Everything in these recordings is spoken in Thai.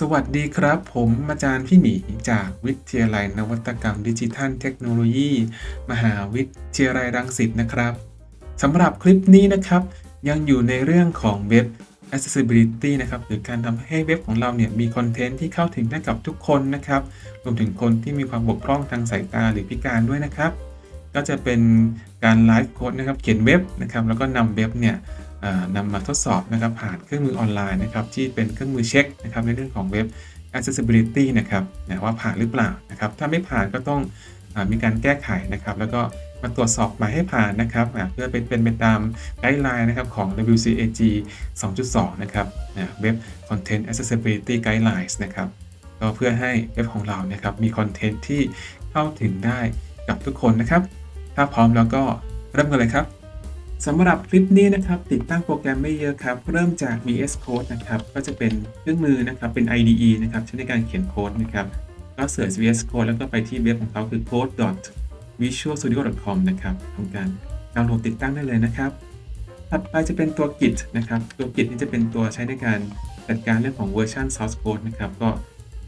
สวัสดีครับ ผมอาจารย์พี่หมีจากวิทยาลัยนวัตกรรมดิจิทัลเทคโนโลยี มหาวิทยาลัยรังสิตนะครับสำหรับคลิปนี้นะครับ ยังอยู่ในเรื่องของเว็บ accessibility นะครับหรือการทำให้เว็บของเราเนี่ยมีคอนเทนต์ที่เข้าถึงได้กับทุกคนนะครับรวมถึงคนที่มีความบกพร่องทางสายตาหรือพิการด้วยนะครับ ก็จะเป็นการไลฟ์โค้ดนะครับเขียนเว็บนะครับแล้วก็นำเว็บเนี่ย นำมาทดสอบนะครับผ่านเครื่องมือออนไลน์นะครับที่เป็นเครื่องมือเช็คนะครับในเรื่องของเว็บ accessibility นะครับนะว่าผ่านหรือเปล่านะครับถ้าไม่ผ่านก็ต้องอมีการแก้ไขนะครับแล้วก็มาตรวจสอบใหม่ให้ผ่านนะครับเพื่อเป็นเป็นไปตามไกด์ไลน์นะครับของ WCAG 2.2 นะครับนะเว็บ Content Accessibility Guidelines นะครับก็เพื่อให้เว็บของเรานะครับมีคอนเทนต์ที่เข้าถึงได้กับทุกคนนะครับ ถ้าพร้อมแล้วก็เริ่มกันเลยครับ สำหรับคลิปนี้นะครับติดตั้งโปรแกรมไม่เยอะครับ เริ่มจาก VS Code นะครับก็จะเป็นเครื่องมือนะครับเป็น IDE นะครับใช้ในการเขียนโค้ดนะครับก็เสิร์ช VS Code แล้วก็ไปที่เว็บของเขาคือ code.visualstudio.com นะครับทำการดาวน์โหลดติดตั้งได้เลยนะครับ ถัดไปจะเป็นตัว Git นะครับตัว Git นี่จะเป็นตัวใช้ในการจัดการเรื่องของเวอร์ชัน source code นะครับก็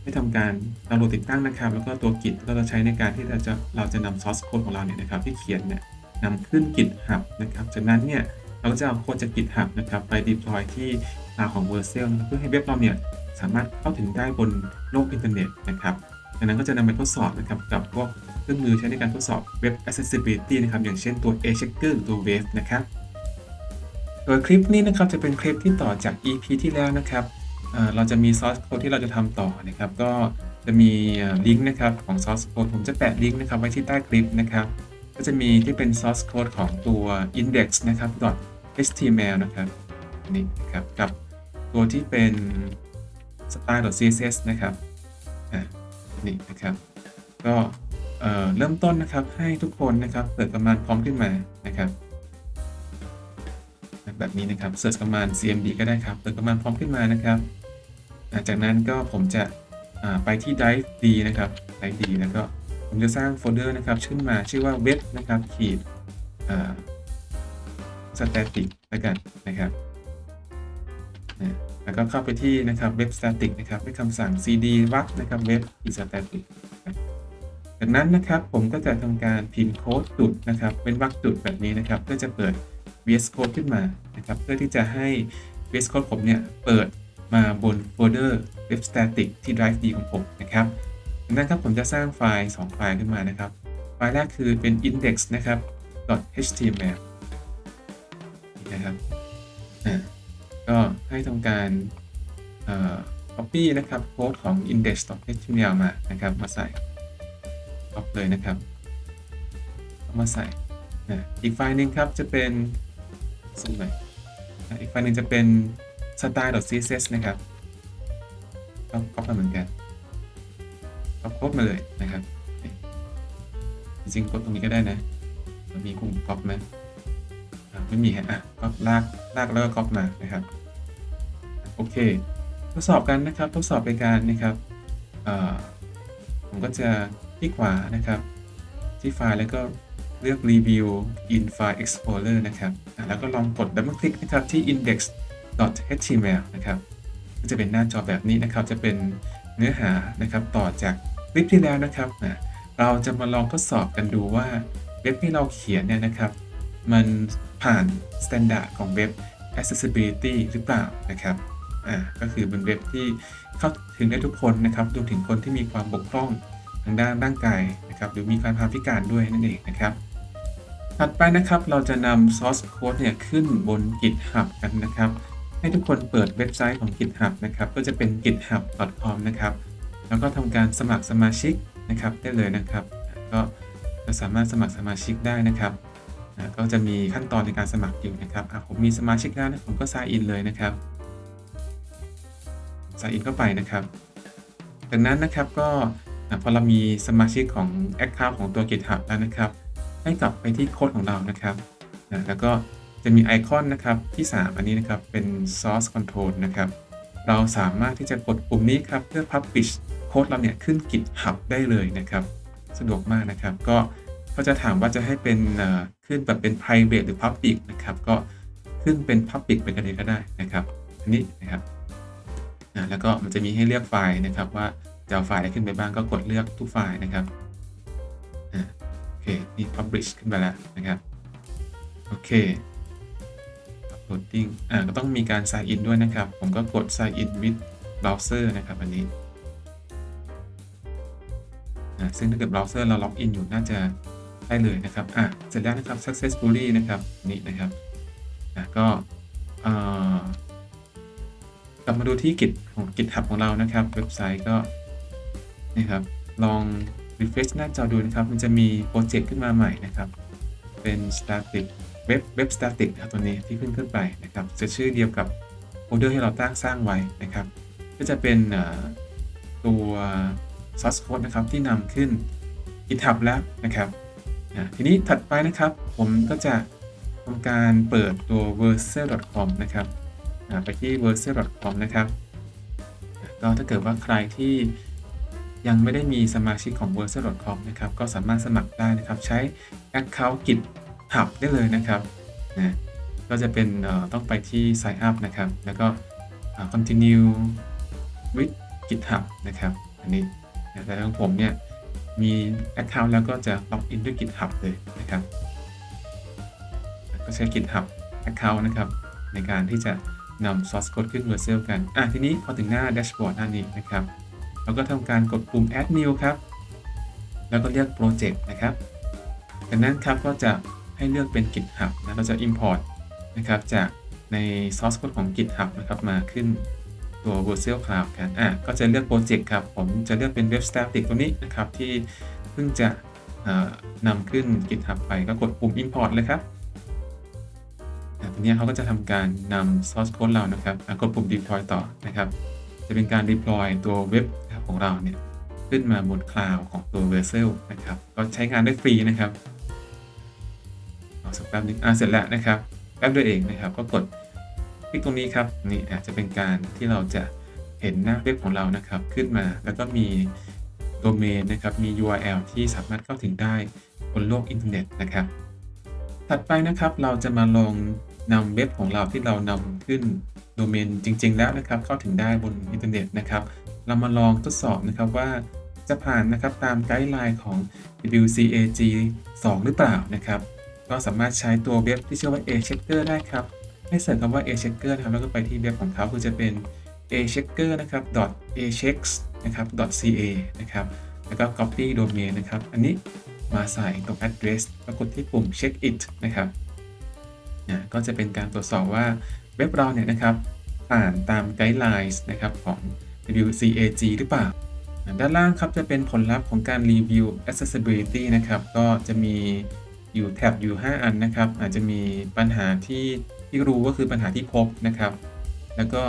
ให้ทำการดาวน์โหลดติดตั้งนะครับ แล้วก็ตัว Git ก็จะใช้ในการที่เราจะเราจะนำ source code ของเราเนี่ยนะครับที่เขียนเนี่ย นำขึ้น GitHub นะครับจากนั้นเนี่ยเราก็จะเอาโค้ดจาก GitHub นะครับไป deploy ที่คลาวของ Vercel เพื่อให้เว็บเราเนี่ยสามารถเข้าถึงได้บนโลกอินเทอร์เน็ตนะครับจากนั้นก็จะนำไปทดสอบนะครับกับพวกเครื่องมือใช้ในการทดสอบเว็บ accessibility นะครับอย่างเช่นตัว a checker หรือตัว Wave นะครับโดยคลิปนี้นะครับจะเป็นคลิปที่ต่อจาก EP ที่แล้วนะครับเเราจะมี source code ที่เราจะทำต่อนะครับก็จะมีลิงก์นะครับของ source code ผมจะแปะลิงก์นะครับไว้ที่ใต้คลิปนะครับ ก็จะมีที่เป็น source code ของตัว index นะครับ .html นะครับนนี้นะครับกับตัวที่เป็น style.css นะครับอ่านี่นะครับ ก็เริ่มต้นนะครับให้ทุกคนนะครับเปิดกำมานพร้อมขึ้นมานะครับแบบนี้นะครับ search กำมาน cmd ก็ได้ครับเปิดกำมานพร้อมขึ้นมานะครับจากนั้นก็ผมจะไปที่ drive d นะครับ drive d แล้วก็ ผมจะสร้างโฟลเดอร์นะครับขึ้นมาชื่อว่าเว็บนะครับขีดสแตติกแล้วกันนะครับแล้วก็เข้าไปที่นะครับเว็บสแตติกนะครับด้วยคำสั่ง cd วักนะครับเว็บขีสแตติกจากนั้นนะครับผมก็จะทำการพิมพ์โค้ดจุดนะครับเป็นวรรคจุดแบบนี้นะครับเพื่อจะเปิด VS Code ขึ้นมานะครับเพื่อที่จะให้ VS Code ผมเนี่ยเปิดมาบนโฟลเดอร์เว็บ static ที่ drive D ของผมนะครับ นั้นครับผมจะสร้างไฟล์ 2 ไฟล์ขึ้นมานะครับ ไฟล์แรกคือเป็น index นะครับ .html นะครับอ่าก็ให้ทำการเอ่อ copy นะครับโค้ดของ index.html มานะครับ มาใส่ copy เลยนะครับเอามาใส่นะอีกไฟล์หนึ่งครับจะเป็นสุ่มใหม่นอีกไฟล์หนึ่งจะเป็น style.css นะครับก็ก๊อปมาเหมือนกัน ก็โค้ดมาเลยนะครับจริงๆกดตรงนี้ก็ได้นะมันมีปุ่มก๊อปไหมไม่มีฮะก็ลากลากแล้วก็ก๊อปมานะครับโอเค ทดสอบกันนะครับทดสอบไปการนะครับผมก็จะคลิกขวานะครับ ที่ไฟล์แล้วก็เลือก review in file explorer นะครับ แล้วก็ลองกดดับเบิลคลิกนะครับที่ index.html นะครับ ก็จะเป็นหน้าจอแบบนี้นะครับ จะเป็นเนื้อหานะครับต่อจาก ลิปที่แล้วนะครับอะเราจะมาลองทดสอบกันดูว่าเว็บที่เราเขียนเนี่ยนะครับ มันผ่าน standard ของเว็บ accessibility หรือเปล่านะครับอ่าก็คือเป็นเว็บที่เข้าถึงได้ทุกคนนะครับรวมถึงคนที่มีความบกพร่องทางด้านร่างกายนะครับ หรือมีความพิการด้วยนั่นเองนะครับ ถัดไปนะครับเราจะนำ source code เนี่ยขึ้นบน GitHub กันนะครับ ให้ทุกคนเปิดเว็บไซต์ของ GitHub นะครับ ก็จะเป็น github.com นะครับ แล้วก็ทำการสมัครสมาชิกนะครับได้เลยนะครับ ก็จะสามารถสมัครสมาชิกได้นะครับก็จะมีขั้นตอนในการสมัครอยู่นะครับผมมีสมาชิกแล้วนะผมก็ sign in เลยนะครับ sign in เข้าไปนะครับ จากนั้นนะครับก็พอเรามีสมาชิกของ Account ของตัว GitHub แล้วนะครับ ให้กลับไปที่โค้ดของเรานะครับแล้วก็จะมีไอคอนนะครับที่ 3 อันนี้นะครับเป็น source control นะครับ เราสามารถที่จะกดปุ่มนี้ครับเพื่อ publish โค้ดเราเนี่ยขึ้น GitHub ได้เลยนะครับ สะดวกมากนะครับ ก็เขาจะถามว่าจะให้เป็นขึ้นแบบเป็น private หรือ public นะครับ ก็ขึ้นเป็น public ไปกันเลยก็ได้นะครับ อันนี้นะครับอ่าแล้วก็มันจะมีให้เลือกไฟล์นะครับว่าจะเอาไฟล์อะไรขึ้นไปบ้างก็กดเลือกทุกไฟล์นะครับอ่าโอเคนี่ publish ขึ้นไปแล้วนะครับ โอเค Loading อ่าก็ต้องมีการ sign in ด้วยนะครับ ผมก็กด sign in with browser นะครับอันนี้ซึ่งถ้าเกิด browser เราล็อกอินอยู่น่าจะได้เลยนะครับอะเสร็จแล้วนะครับ successfully นะครับนี่นะครับอะก็กลับมาดูที่ Git ของ GitHub ของเรานะครับ เว็บไซต์ก็นี่ครับลอง refresh หน้าจอดูนะครับ มันจะมีโปรเจกต์ขึ้นมาใหม่นะครับ เป็น static เว็บเว็บ static นะครับตัวนี้ที่เพิ่งขึ้นไปนะครับจะชื่อเดียวกับโฟลเดอร์ที่เราตั้งสร้างไว้นะครับ ก็จะเป็นตัว source code นะครับที่นำขึ้น GitHub แล้วนะครับทีนี้ถัดไปนะครับผมก็จะทำการเปิดตัว vercel.com นะครับไปที่ vercel.com นะครับก็ถ้าเกิดว่าใครที่ยังไม่ได้มีสมาชิกของ vercel.com นะครับก็สามารถสมัครได้นะครับ ใช้ Account GitHub ได้เลยนะครับนะก็จะเป็นต้องไปที่ sign up นะครับ แล้วก็ continue with GitHub นะครับ อันนี้แต่ของผมเนี่ย มี Account แล้วก็จะล็อกอินด้วย GitHub เลยนะครับ ก็ใช้ GitHub Account นะครับ ในการที่จะนำ source code ขึ้น Vercel กัน อะ ทีนี้พอถึงหน้า dashboard หน้านี้นะครับ เราก็ทำการกดปุ่ม add new ครับ แล้วก็เลือก project นะครับ จากนั้นครับก็จะ ให้เลือกเป็น GitHub นะเราจะ import นะครับจากใน source code ของ GitHub นะครับมาขึ้นตัว Vercel Cloud กันอะก็จะเลือก project ครับ ผมจะเลือกเป็น Web Static ตัวนี้นะครับที่เพิ่งจะนำขึ้น GitHub ไปก็กดปุ่ม import เลยครับอะทีนี้เขาก็จะทำการนำ source code เรานะครับกดปุ่ม deploy ต่อนะครับ จะเป็นการ deploy ตัวเว็บของเราเนี่ยขึ้นมาบนคลาวของตัว Vercel นะครับ ก็ใช้งานได้ฟรีนะครับ สักแป๊บนึงอะเสร็จแล้วนะครับแป๊บเดียวเองนะครับ ก็กดคลิกตรงนี้ครับนี่อาจจะเป็นการที่เราจะเห็นหน้าเว็บของเรานะครับ ขึ้นมาแล้วก็มีโดเมนนะครับมี URL ที่สามารถเข้าถึงได้บนโลกอินเทอร์เน็ตนะครับ ถัดไปนะครับเราจะมาลองนำเว็บของเราที่เรานำขึ้นโดเมนจริง ๆ แล้วนะครับ เข้าถึงได้บนอินเทอร์เน็ตนะครับ เรามาลองทดสอบนะครับว่าจะผ่านนะครับตามไกด์ไลน์ของ WCAG 2 หรือเปล่านะครับ ก็สามารถใช้ตัวเว็บที่ชื่อว่า A-Checker ได้ครับ ให้เสิร์ชคำว่า A-Checker นะครับ แล้วก็ไปที่เว็บของเขาคือจะเป็น A-Checker นะครับ .achecks นะครับ .ca นะครับ แล้วก็ copy domain นะครับ อันนี้มาใส่ตรง address แล้วกดที่ปุ่ม check it นะครับนะก็จะเป็นการตรวจสอบว่าเว็บเราเนี่ยนะครับผ่านตามไกด์ไลน์นะครับของ WCAG หรือเปล่า ด้านล่างครับจะเป็นผลลัพธ์ของการรีวิว accessibility นะครับ ก็จะมี อยู่แท็บอยู่ 5 อันนะครับ อาจจะมีปัญหาที่ที่รู้ก็คือปัญหาที่พบนะครับ แล้วก็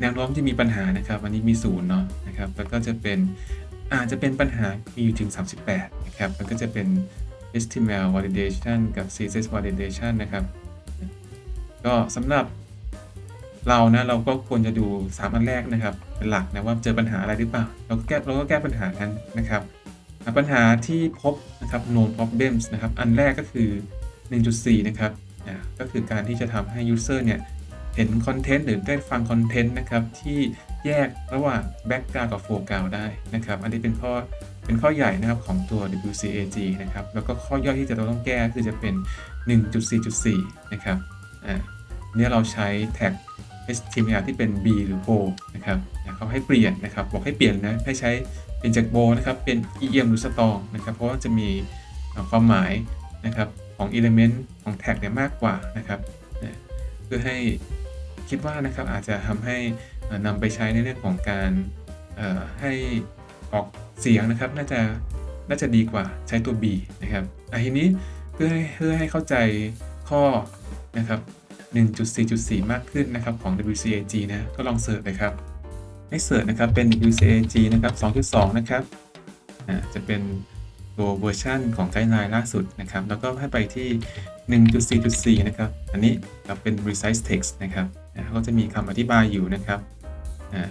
แนวโน้มที่มีปัญหานะครับ อันนี้มีศูนย์เนาะนะครับ แล้วก็จะเป็นอาจจะเป็นปัญหามีอยู่ถึง 38 นะครับ แล้วก็จะเป็น HTML validation กับ CSS validation นะครับ ก็สำหรับเรานะเราก็ควรจะดู 3 อันแรกนะครับ เป็นหลักนะว่าเจอปัญหาอะไรหรือเปล่า เราก็แก้เราก็แก้ปัญหานั้นนะครับอะ ปัญหาที่พบนะครับ known problems นะครับ อันแรกก็คือ 1.4 นะครับก็คือการที่จะทำให้ user เนี่ย เห็นคอนเทนต์หรือได้ฟังคอนเทนต์นะครับ ที่แยกระหว่าง background กับ foreground ได้นะครับ อันนี้เป็นข้อเป็นข้อใหญ่นะครับของตัว WCAG นะครับ แล้วก็ข้อย่อยที่จะต้องแก้คือจะเป็น 1.4.4 นะครับอ่าเนี่ยเราใช้แท็ก HTML ที่เป็น B หรือ bold นะครับเขาให้เปลี่ยนนะครับ บอกให้เปลี่ยนนะให้ใช้ เป็นจาก bold นะครับเป็น EM หรือ strong นะครับเพราะว่าจะมีความหมายนะครับของ element ของแท็กเนี่ยมากกว่านะครับเพื่อให้คิดว่านะครับอาจจะทำให้เอ่อนำไปใช้ในเรื่องของการให้ออกเสียงนะครับน่าจะน่าจะดีกว่าใช้ตัว B นะครับอะทีนี้เพื่อให้เพื่อให้เข้าใจข้อนะครับ1.4.4 มากขึ้นนะครับของ WCAG นะก็ลองเสิร์ชเลยครับ ให้เสิร์ชนะครับ เป็น WCAG นะครับ 2.2 นะครับอ่าจะเป็นตัวเวอร์ชันของไกด์ไลน์ล่าสุดนะครับ แล้วก็ให้ไปที่ 1.4.4 นะครับ อันนี้ครับเป็น resize text นะครับอ่าก็จะมีคำอธิบายอยู่นะครับอ่า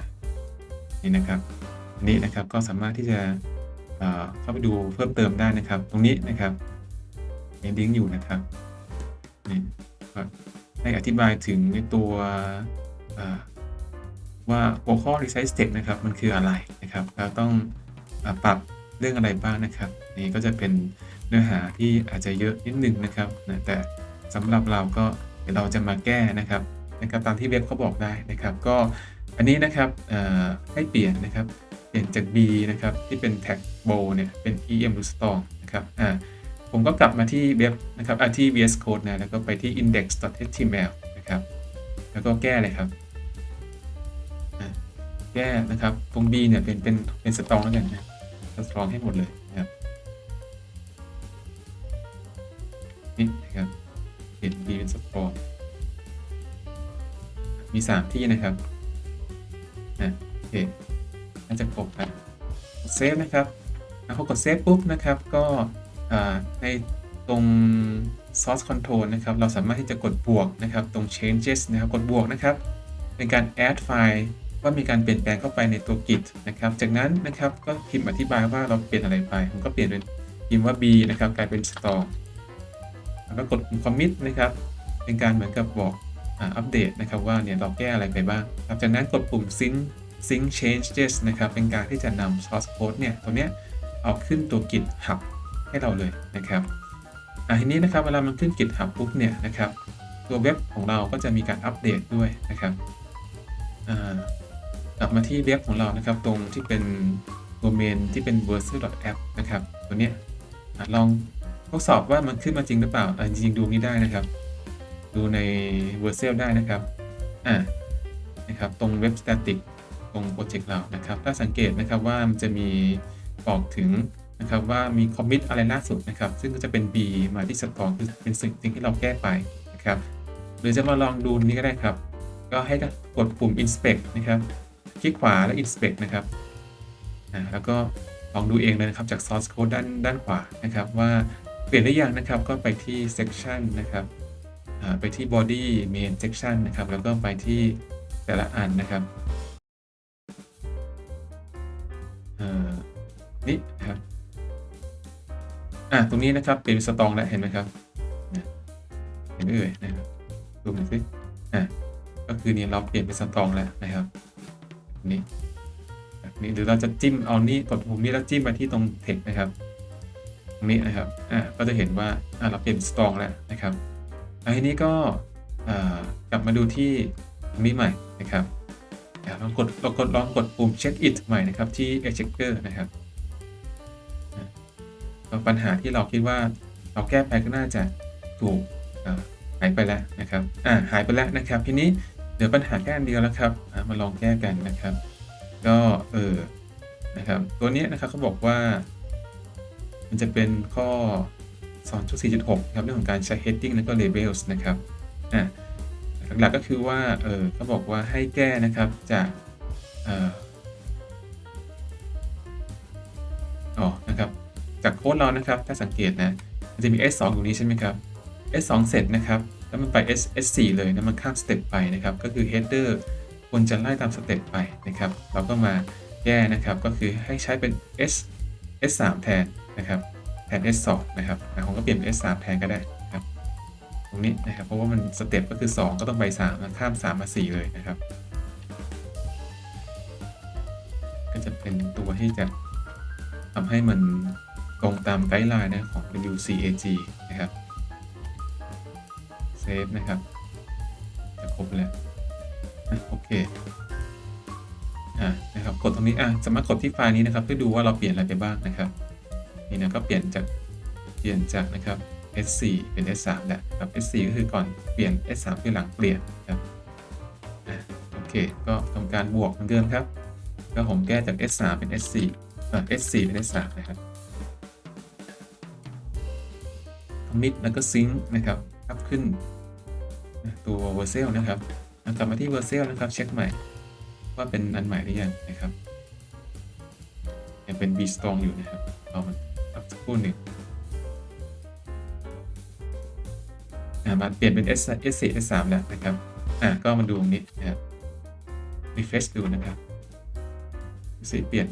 นี่นะครับอันนี้นะครับก็สามารถที่จะเข้าไปดูเพิ่มเติมได้นะครับ ตรงนี้นะครับมีลิงอยู่นะครับนี่ให้อธิบายถึงในตัว ว่าหัวข้อ resize text นะครับ มันคืออะไรนะครับเราต้องปรับเรื่องอะไรบ้างนะครับ นี่ก็จะเป็นเนื้อหาที่อาจจะเยอะนิดหนึ่งนะครับนะแต่สำหรับเราก็เดี๋ยวเราจะมาแก้นะครับนะครับตามที่เว็บเขาบอกได้นะครับ ก็อันนี้นะครับให้เปลี่ยนนะครับ เปลี่ยนจาก B นะครับที่เป็น tag bow เนี่ยเป็น em restore นะครับอ่าผมก็กลับมาที่เว็บนะครับอ่าที่ VS Code นะแล้วก็ไปที่ index.html นะครับ แล้วก็แก้เลยครับ แก้นะครับ ตรง B เนี่ยเป็นเป็นเป็นสตรองแล้วกันนะสตรองให้หมดเลยนะครับนี่นะครับเปลี่ยน B เป็นสตรองมี 3 ที่นะครับนะโอเคน่าจะครบแล้วเซฟนะครับแล้วพอกดเซฟปุ๊บนะครับก็ในตรง source control นะครับ เราสามารถที่จะกดบวกนะครับ ตรง changes นะครับ กดบวกนะครับ เป็นการ add ไฟล์ ว่ามีการเปลี่ยนแปลงเข้าไปในตัว git นะครับ จากนั้นนะครับก็พิมพ์อธิบายว่าเราเปลี่ยนอะไรไปผมก็เปลี่ยนเป็นพิมพ์ว่า b นะครับกลายเป็น store แล้วก็กด commit นะครับเป็นการเหมือนกับบอกอัปเดตนะครับว่าเนี่ยเราแก้อะไรไปบ้างครับจากนั้นกดปุ่ม sync sync changes นะครับเป็นการที่จะนำ source code เนี่ยตัวเนี้ยเอาขึ้นตัว git hub ให้เราเลยนะครับอะทีนี้นะครับเวลามันขึ้น git hub ปุ๊บเนี่ยนะครับตัวเว็บของเราก็จะมีการอัปเดตด้วยนะครับอ่า กลับมาที่เว็บของเรานะครับ ตรงที่เป็นโดเมนที่เป็น v e r s a l app นะครับ ตัวนี้ลองทดสอบว่ามันขึ้นมาจริงหรือเปล่าอะจริงๆดูนี่ได้นะครับ ดูใน v e r s a l ได้นะครับอ่านะครับตรงเว็บ static ตรงโปรเจกต์เรานะครับ ถ้าสังเกตนะครับว่ามันจะมีบอกถึงนะครับว่ามีคอมมิตอะไรล่าสุดนะครับ ซึ่งก็จะเป็น B มาที่สตองคือเป็นสิ่งที่เราแก้ไปนะครับ หรือจะมาลองดูนี้ก็ได้ครับ ก็ให้กดปุ่ม inspect นะครับ คลิกขวาแล้ว inspect นะครับแล้วก็ลองดูเองเลยนะครับจาก source code ด้านด้านขวานะครับ ว่าเปลี่ยนหรือยังนะครับก็ไปที่ section นะครับไปที่ body main section นะครับ แล้วก็ไปที่แต่ละอันนะครับนี่นะครับอ่าตรงนี้นะครับเป็นสตองแล้วเห็นไหมครับเห็นไหมเอ่ยนะครับดูหน่อยสิอ่าก็คือเนี่ยเราเปลี่ยนเป็นสตองแล้วนะครับ นี้แบบนี้หรือเราจะจิ้มเอานี่กดปุ่มนี้แล้วจิ้มไปที่ตรง text นะครับตรงนี้นะครับอ่าก็จะเห็นว่าอ่าเราเปลี่ยนสตองแล้วนะครับอันนี้ก็อ่ากลับมาดูที่ตรงนี้ใหม่นะครับอ่าลองกดลองกดลองกดปุ่ม check it ใหม่นะครับที่ checker นะครับปัญหาที่เราคิดว่าเราแก้ไปก็น่าจะถูกหายไปแล้วนะครับอ่าหายไปแล้วนะครับ ทีนี้ เหลือปัญหาแค่อันเดียวแล้วครับมาลองแก้กันนะครับ ก็เออนะครับตัวนี้นะครับเขาบอกว่า มันจะเป็นข้อ 2.4.6ครับเรื่องของการใช้ heading แล้วก็ labels นะครับอ่าหลักๆก็คือว่าเออเขาบอกว่าให้แก้นะครับจากเอ่ออ๋อนะครับจากโค้ดเรานะครับถ้าสังเกตนะมันจะมี S2 อยู่นี้ใช่ไหมครับ S2 เสร็จนะครับ แล้วมันไป S S4 เลยนะมันข้ามสเต็ปไปนะครับ ก็คือ header ควรจะไล่ตามสเต็ปไปนะครับ เราก็มาแก้นะครับ ก็คือให้ใช้เป็น S S3 แทนนะครับแทน S2 นะครับผมก็เปลี่ยนเป็น S3 แทนก็ได้ครับ ตรงนี้นะครับ เพราะว่ามันสเต็ปก็คือ 2 ก็ต้องไป3นะข้าม 3 มา 4 เลยนะครับ ก็จะเป็นตัวที่จะทำให้มันตรงตามไกด์ไลน์นะของ WCAG นะครับ ฟนะครับจะครบแล้วโอเคอ่านะครับกดตรงนี้อะสามารถกดที่ไฟล์นี้นะครับ เพื่อดูว่าเราเปลี่ยนอะไรไปบ้างนะครับนี่นะก็เปลี่ยนจากเปลี่ยนจากนะครับ S4 เป็น S3 แล้วครับ S4 ก็คือก่อนเปลี่ยน S3 คือหลังเปลี่ยนครับอ่าโอเค ก็ทำการบวกเหมือนเดิมครับ ก็ผมแก้จาก S3 เป็น S4 อ่า S4 เป็น S3 นะครับ commit แล้วก็ซิงค์นะครับอัพขึ้น ตัว v e r s a l นะครับกลับมาที่ v e r s a l นะครับเช็คใหม่ว่าเป็นอันใหม่หรือยังนะครับยังเป็น B strong อยู่นะครับเอามันสักครู่หนึ่งมาเปลี่ยนเป็น S S4 S3 แล้วนะครับอ่าก็มาดูตรงนี้นะครับ refresh ดูนะครับสีเปลี่ยน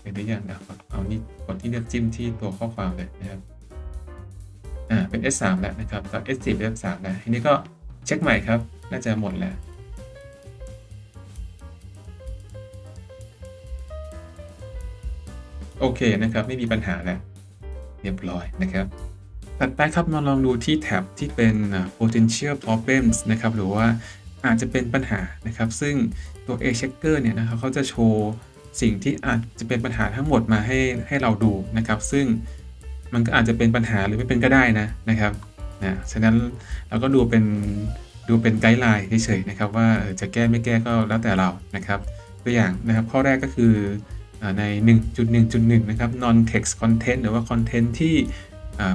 เป็นได้ยังนะครับเอานี่กดที่เลือกจิ้มที่ตัวข้อความเลยนะครับ อ่าเป็น S3 แล้วนะครับตอนว S4 เป็น F3 แล้วทีนี้ก็เช็คใหม่ครับ น่าจะหมดแล้วโอเคนะครับ ไม่มีปัญหาแล้วเรียบร้อยนะครับถัดไปครับมาลองดูที่แท็บที่เป็น potential problems นะครับหรือว่าอาจจะเป็นปัญหานะครับ ซึ่งตัว A checker เนี่ยนะครับเขาจะโชว์สิ่งที่อาจจะเป็นปัญหาทั้งหมดมาให้ให้เราดูนะครับ ซึ่ง มันก็อาจจะเป็นปัญหาหรือไม่เป็นก็ได้นะนะครับนะฉะนั้นเราก็ดูเป็นดูเป็นไกด์ไลน์เฉยๆนะครับว่าจะแก้ไม่แก้ก็แล้วแต่เรานะครับ ตัวอย่างนะครับข้อแรกก็คือใน 1.1.1 นะครับ non text content หรือว่า content ที่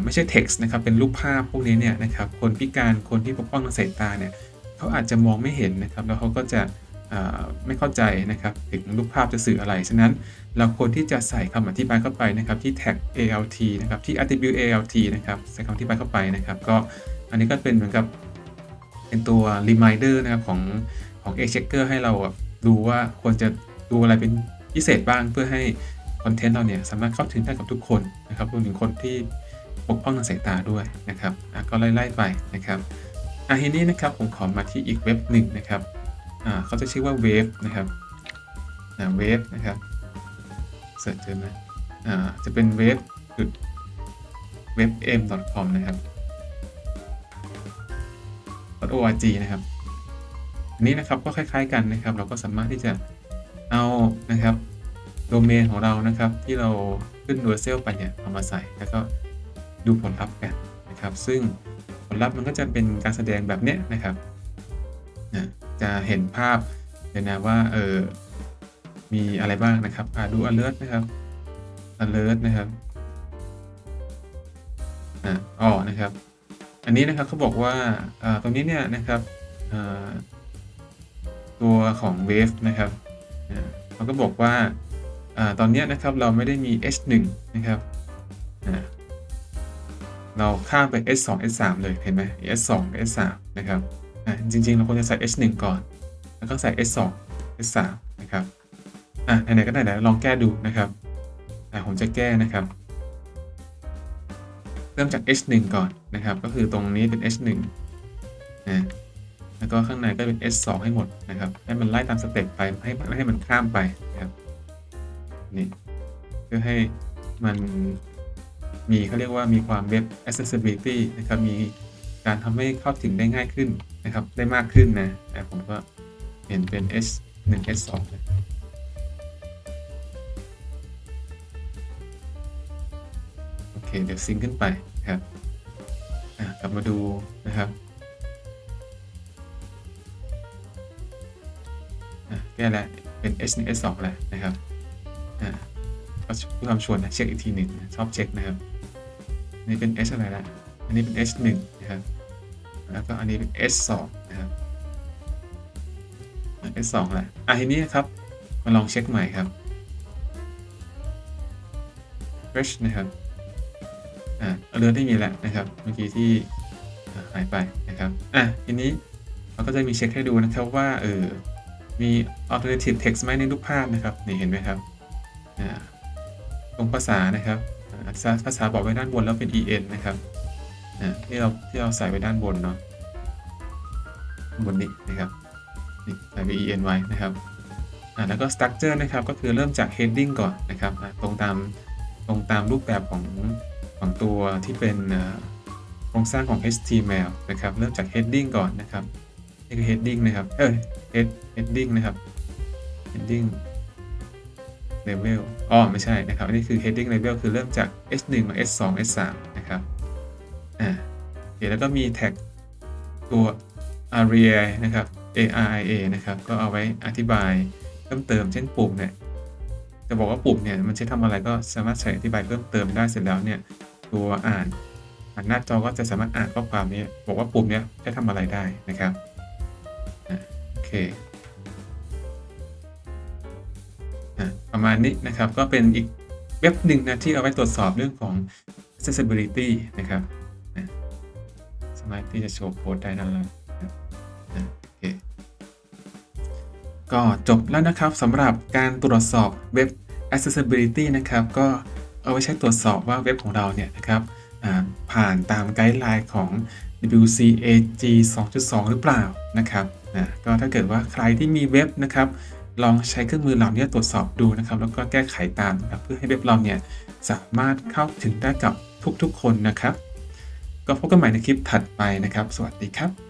ไม่ใช่ text นะครับ เป็นรูปภาพพวกนี้เนี่ยนะครับ คนพิการ คนที่ปกป้องทางสายตาเนี่ยเขาอาจจะมองไม่เห็นนะครับ แล้วเขาก็จะไม่เข้าใจนะครับ ถึงรูปภาพจะสื่ออะไร ฉะนั้น เราควรที่จะใส่คำอธิบายเข้าไปนะครับที่ tag alt นะครับที่ attribute alt นะครับใส่คำอธิบายเข้าไปนะครับก็อันนี้ก็เป็นเหมือนกับเป็นตัว reminder นะครับของของ a checker ให้เราดูว่าควรจะดูอะไรเป็นพิเศษบ้างเพื่อให้คอนเทนต์เราเนี่ยสามารถเข้าถึงได้กับทุกคนนะครับรวมถึงคนที่ปกป้องทางสายตาด้วยนะครับก็ไล่ๆไปนะครับอะทีนี้นะครับผมขอมาที่อีกเว็บหนึ่งนะครับอ่าเขาจะชื่อว่า Wave นะครับอ่า Wave นะครับ เสิร์ชเจอไหมอ่าจะเป็น wave จุด webm.com นะครับ .org นะครับ อันนี้นะครับก็คล้าย ๆ กันนะครับ เราก็สามารถที่จะเอานะครับโดเมนของเรานะครับ ที่เราขึ้น URL ไปเนี่ยเอามาใส่แล้วก็ดูผลลัพธ์กันนะครับ ซึ่งผลลัพธ์มันก็จะเป็นการแสดงแบบเนี้ยนะครับนะจะเห็นภาพเลยนะว่าเออ มีอะไรบ้างนะครับอ่าดู alert นะครับ alert นะครับอ่าอ๋อนะครับ อันนี้นะครับเขาบอกว่าอ่าตรงนี้เนี่ยนะครับอ่าตัวของ Wave นะครับอ่าเขาก็บอกว่าอ่าตอนนี้นะครับเราไม่ได้มี H1 นะครับอ่าเราข้ามไป S2 S3 เลยเห็นไหม S2 กับ S3 นะครับอ่าจริงๆ เราควรจะใส่ H1 ก่อน แล้วก็ใส่ S2 S3 นะครับ อะไหนๆก็ไหนๆลองแก้ดูนะครับอ่าผมจะแก้นะครับ เริ่มจาก h1 ก่อนนะครับ ก็คือตรงนี้เป็น h1 นะแล้วก็ข้างในก็เป็น h2 ให้หมดนะครับ ให้มันไล่ตามสเต็ปไปให้ไม่ให้มันข้ามไปนะครับนี่เพื่อให้มันมีเขาเรียกว่ามีความ web accessibility นะครับ มีการทำให้เข้าถึงได้ง่ายขึ้นนะครับ ได้มากขึ้นนะแต่ผมก็เห็นเป็น h1 h2 นะ เคเดี๋ยวซิงค์ขึ้นไปนะครับกลับมาดูนะครับอะแก้แล้วเป็น h 1 h 2แล้วนะครับอะก็เพื่อความชวร์นะเช็คอีกทีหนึ่งนะชอบเช็คนะครับนนี้เป็น h อะไรละอันนี้เป็น h 1นะครับแล้วก็อันนี้เป็น h 2นะครับอะ h 2แหละอะทีนี้ครับมาลองเช็คใหม่ครับ fresh นะครับ เรือได้มีแล้วนะครับเมื่อกี้ที่หายไปนะครับอะทีนี้เราก็จะมีเช็คให้ดูนะครับว่าเออมี alternative text ไหมในรูปภาพนะครับนี่เห็นไหมครับอ่าตรงภาษานะครับภาษาภาษาบอกไว้ด้านบนแล้วเป็น en นะครับอ่าที่เราที่เราใส่ไว้ด้านบนเนาะบนนี้นะครับนี่ใส่ไป en ไว้นะครับอ่าแล้วก็ structure นะครับก็คือเริ่มจาก heading ก่อนนะครับตรงตามตรงตามรูปแบบของ ของตัวที่เป็นโครงสร้างของ HTML นะครับ เริ่มจาก heading ก่อนนะครับ นี่คือ heading นะครับ เออ head heading นะครับ heading level อ๋อ ไม่ใช่นะครับ อันนี้คือ heading level คือเริ่มจาก h1 มา h2 h3 นะครับ อ่าโอเคแล้วก็มี tag ตัว aria นะครับ aria นะครับ ก็เอาไว้อธิบายเพิ่มเติม เช่นปุ่มเนี่ย จะบอกว่าปุ่มเนี่ย มันใช้ทำอะไรก็สามารถใช้อธิบายเพิ่มเติมได้เสร็จแล้วเนี่ย ตัวอ่านอ่านหน้าจอก็จะสามารถอ่านข้อความนี้ บอกว่าปุ่มนี้ยใช้ทำอะไรได้นะครับโอเคประมาณนี้นะครับก็เป็นอีกเว็บหนึ่งนะที่เอาไว้ตรวจสอบเรื่องของ accessibility นะครับสามารถที่จะโชว์โค้ดได้นั่นแหละนะโอเคก็จบแล้วนะครับสำหรับการตรวจสอบเว็บ accessibility นะครับ ก็ เอาไว้ใช้ตรวจสอบว่าเว็บของเราเนี่ยนะครับผ่านตามไกด์ไลน์ของ WCAG 2.2 หรือเปล่านะครับนะก็ถ้าเกิดว่าใครที่มีเว็บนะครับลองใช้เครื่องมือเหล่านี้ตรวจสอบดูนะครับแล้วก็แก้ไขตามนะครับเพื่อให้เว็บเราเนี่ยสามารถเข้าถึงได้กับทุกๆคนนะครับ ก็พบกันใหม่ในคลิปถัดไปนะครับ สวัสดีครับ